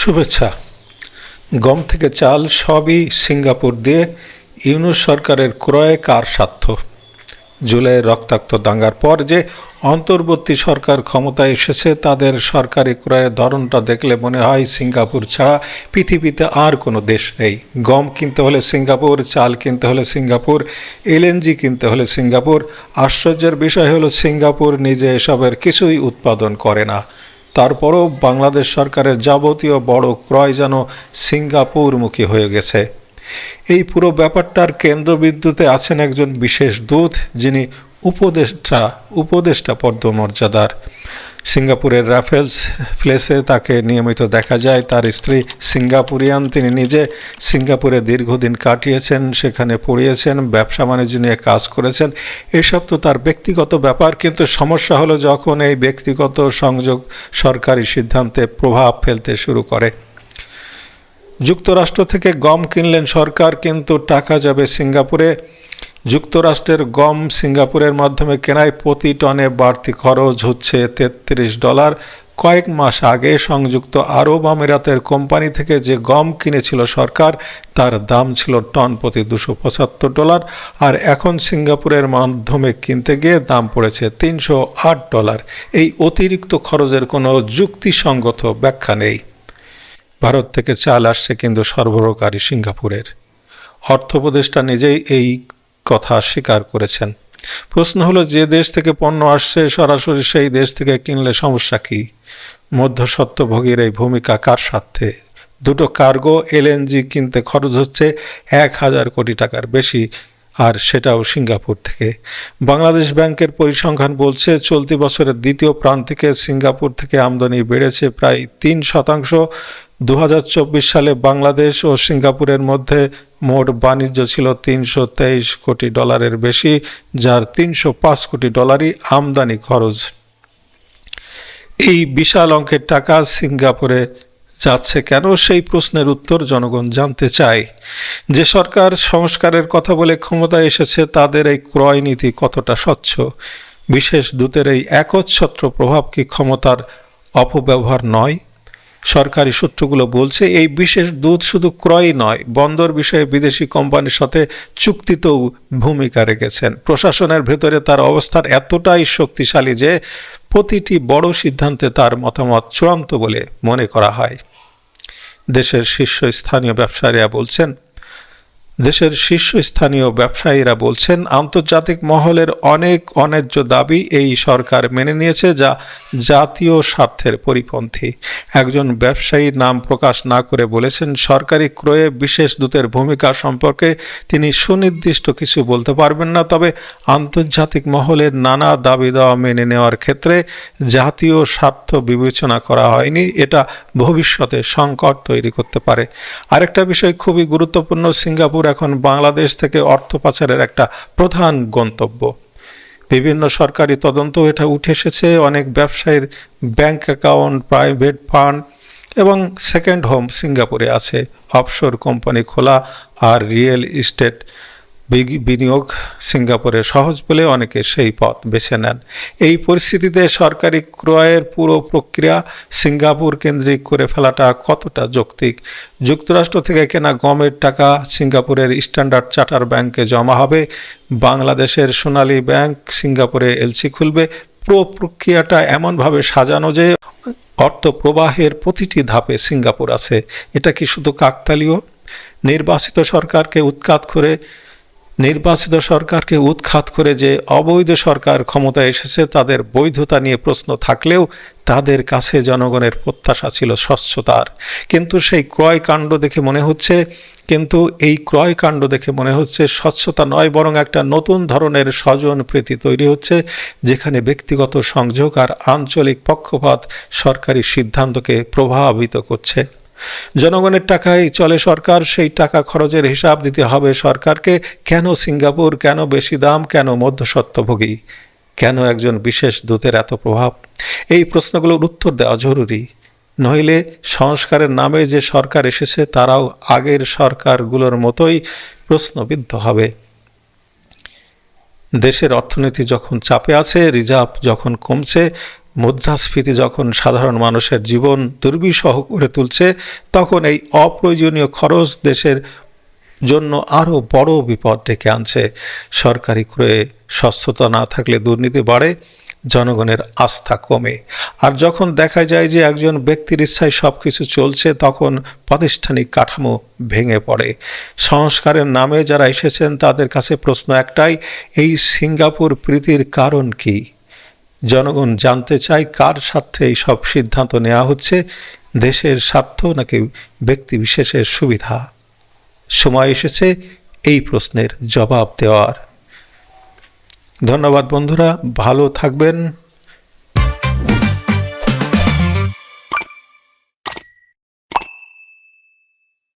শুভেচ্ছা। গম থেকে চাল সবই সিঙ্গাপুর দিয়ে ইউনুস সরকারের ক্রয়ে কার স্বার্থ? জুলাইয়ের রক্তাক্ত দাঙ্গার পর যে অন্তর্বর্তী সরকার ক্ষমতায় এসেছে, তাদের সরকারি ক্রয়ের ধরনটা দেখলে মনে হয় সিঙ্গাপুর ছাড়া পৃথিবীতে আর কোনো দেশ নেই। গম কিনতে হলে সিঙ্গাপুর, চাল কিনতে হলে সিঙ্গাপুর এলএনজি কিনতে হলে সিঙ্গাপুর। আশ্চর্যের বিষয় হলো, সিঙ্গাপুর নিজে এসবের কিছুই উৎপাদন করে না। তারপরও বাংলাদেশ সরকারের যাবতীয় বড় ক্রয় যেন সিঙ্গাপুরমুখী হয়ে গেছে। এই পুরো ব্যাপারটার কেন্দ্রবিন্দুতে আছেন একজন বিশেষ দূত যিনি উপদেষ্টা উপদেষ্টা পদমর্যাদার সিঙ্গাপুরের রাফেলস প্লেসে তাকে নিয়মিত দেখা যায়। তার স্ত্রী সিঙ্গাপুরিয়ান, তিনি নিজে সিঙ্গাপুরে দীর্ঘদিন কাটিয়েছেন, সেখানে পড়িয়েছেন, ব্যবসা বাণিজ্য নিয়ে কাজ করেছেন। এসব তো তার ব্যক্তিগত ব্যাপার, কিন্তু সমস্যা হলো যখন এই ব্যক্তিগত সংযোগ সরকারি সিদ্ধান্তে প্রভাব ফেলতে শুরু করে। যুক্তরাষ্ট্র থেকে গম কিনলেন সরকার, কিন্তু টাকা যাবে সিঙ্গাপুরে। যুক্তরাষ্ট্রের গম সিঙ্গাপুরের মাধ্যমে কেনায় প্রতি টনে বাড়তি খরচ হচ্ছে তেত্রিশ ডলার। কয়েক মাস আগে সংযুক্ত আরব আমিরাতের কোম্পানি থেকে যে গম কিনেছিল সরকার, তার দাম ছিল টন প্রতি দুশো পঁচাত্তর ডলার আর এখন সিঙ্গাপুরের মাধ্যমে কিনতে গিয়ে দাম পড়েছে তিনশো আট ডলার। এই অতিরিক্ত খরচের কোনো যুক্তিসঙ্গত ব্যাখ্যা নেই। ভারত থেকে চাল আসছে কিন্তু সরবরাহকারী সিঙ্গাপুরের। অর্থ উপদেষ্টা নিজেই এই কথা স্বীকার করেছেন। প্রশ্ন হলো, যে দেশ থেকে পণ্য আসছে, সরাসরি সেই দেশ থেকে কিনলে সমস্যা কী? মধ্যস্বত্বভোগীর এই ভূমিকা কার স্বার্থে? দুটো কার্গো, এলএনজি কিনতে খরচ হচ্ছে এক হাজার কোটি টাকার বেশি, আর সেটাও সিঙ্গাপুর থেকে। বাংলাদেশ ব্যাংকের পরিসংখ্যান বলছে, চলতি বছরের দ্বিতীয় প্রান্তিকে সিঙ্গাপুর থেকে আমদানি বেড়েছে প্রায় তিন শতাংশ দু হাজার চব্বিশ সালে বাংলাদেশ ও সিঙ্গাপুরের মধ্যে মোট বাণিজ্য ছিল তিনশো তেইশ কোটি ডলারের বেশি, যার তিনশো পাঁচ কোটি ডলারই আমদানি খরচ। এই বিশাল অঙ্কের টাকা সিঙ্গাপুরে যাচ্ছে কেন? সেই প্রশ্নের উত্তর জনগণ জানতে চায়। যে সরকার সংস্কারের কথা বলে ক্ষমতায় এসেছে, তাদের এই ক্রয় নীতি কতটা স্বচ্ছ? বিশেষ দূতের এই একচ্ছত্র প্রভাব কি ক্ষমতার অপব্যবহার নয়? সরকারি সূত্রগুলো বলছে, এই বিশেষ দুধ শুধু ক্রয় নয়, বন্দর বিষয়ে বিদেশি কোম্পানির সাথে চুক্তিতেও ভূমিকা রেখেছেন। প্রশাসনের ভেতরে তার অবস্থান এতটাই শক্তিশালী যে প্রতিটি বড় সিদ্ধান্তে তার মতামত চূড়ান্ত বলে মনে করা হয়। দেশের শীর্ষস্থানীয় ব্যবসায়ীরা বলছেন দেশের শীর্ষস্থানীয় ব্যবসায়ীরা বলছেন, আন্তর্জাতিক মহলের অনেক অন্যায্য দাবি এই সরকার মেনে নিয়েছে, যা জাতীয় স্বার্থের পরিপন্থী। একজন ব্যবসায়ীর নাম প্রকাশ না করে বলেছেন, সরকারি ক্রয়ে বিশেষ দূতের ভূমিকা সম্পর্কে তিনি সুনির্দিষ্ট কিছু বলতে পারবেন না, তবে আন্তর্জাতিক মহলের নানা দাবি দেওয়া মেনে নেওয়ার ক্ষেত্রে জাতীয় স্বার্থ বিবেচনা করা হয়নি, এটা ভবিষ্যতে সংকট তৈরি করতে পারে। আরেকটা বিষয় খুবই গুরুত্বপূর্ণ, সিঙ্গাপুর এখন বাংলাদেশ থেকে অর্থ পাচারের একটা প্রধান গন্তব্য। বিভিন্ন সরকারি তদন্ত এটা উঠে এসেছে। অনেক ব্যবসায়ীর ব্যাংক অ্যাকাউন্ট, প্রাইভেট ফান্ড এবং সেকেন্ড হোম সিঙ্গাপুরে আছে। অফশোর কোম্পানি খোলা আর রিয়েল ইস্টেট বিনিয়োগ সিঙ্গাপুরে সহজ বলে অনেকে সেই পথ বেছে নেন। এই পরিস্থিতিতে সরকারি ক্রয়ের পুরো প্রক্রিয়া সিঙ্গাপুর কেন্দ্রিক করে ফেলাটা কতটা যৌক্তিক? যুক্তরাষ্ট্র থেকে কেনা গমের টাকা সিঙ্গাপুরের স্ট্যান্ডার্ড চার্টার ব্যাংকে জমা হবে। বাংলাদেশের সোনালী ব্যাংক সিঙ্গাপুরে এলসি খুলবে। পুরো প্রক্রিয়াটা এমনভাবে সাজানো যে অর্থ প্রবাহের প্রতিটি ধাপে সিঙ্গাপুর আছে। এটা কি শুধু কাকতালীয়? নির্বাচিত সরকারকে উৎখাত করে নির্বাচিত সরকারকে উৎখাত করে যে অবৈধ সরকার ক্ষমতায় এসেছে, তাদের বৈধতা নিয়ে প্রশ্ন থাকলেও তাদের কাছে জনগণের প্রত্যাশা ছিল স্বচ্ছতার। কিন্তু সেই ক্রয় কাণ্ড দেখে মনে হচ্ছে, কিন্তু এই ক্রয় কাণ্ড দেখে মনে হচ্ছে স্বচ্ছতা নয়, বরং একটা নতুন ধরনের স্বজন প্রীতি তৈরি হচ্ছে, যেখানে ব্যক্তিগত সংযোগ আর আঞ্চলিক পক্ষপাত সরকারি সিদ্ধান্তকে প্রভাবিত করছে। জনগণের টাকায় চলে সরকার, সেই টাকা খরচের হিসাব দিতে হবে সরকারকে। কেন সিঙ্গাপুর? কেন বেশি দাম? কেন মধ্যস্বত্বভোগী? কেন একজন বিশেষ দূতের এত প্রভাব? এই প্রশ্নগুলোর উত্তর দেওয়া জরুরি। নইলে সংস্কারের নামে যে সরকার এসেছে, তারাও আগের সরকারগুলোর মতোই প্রশ্নবিদ্ধ হবে। দেশের অর্থনীতি যখন চাপে আছে, রিজার্ভ যখন কমছে মুদ্রাস্ফীতি যখন সাধারণ মানুষের জীবন দুর্বিষহ করে তুলছে, তখন এই অপ্রয়োজনীয় খরচ দেশের জন্য আরও বড় বিপদ ডেকে আনছে। সরকারি ক্রয়ে স্বচ্ছতা না থাকলে দুর্নীতি বাড়ে, জনগণের আস্থা কমে। আর যখন দেখা যায় যে একজন ব্যক্তির ইচ্ছায় সব কিছু চলছে, তখন প্রাতিষ্ঠানিক কাঠামো ভেঙে পড়ে। সংস্কারের নামে যারা এসেছেন, তাদের কাছে প্রশ্ন একটাই, এই সিঙ্গাপুর প্রীতির কারণ কী? জনগণ জানতে চায় কার স্বার্থে এই সব সিদ্ধান্ত নেওয়া হচ্ছে, দেশের স্বার্থ নাকি ব্যক্তি বিশেষের সুবিধা? সময় এসেছে এই প্রশ্নের জবাব দেওয়ার। ধন্যবাদ বন্ধুরা, ভালো থাকবেন।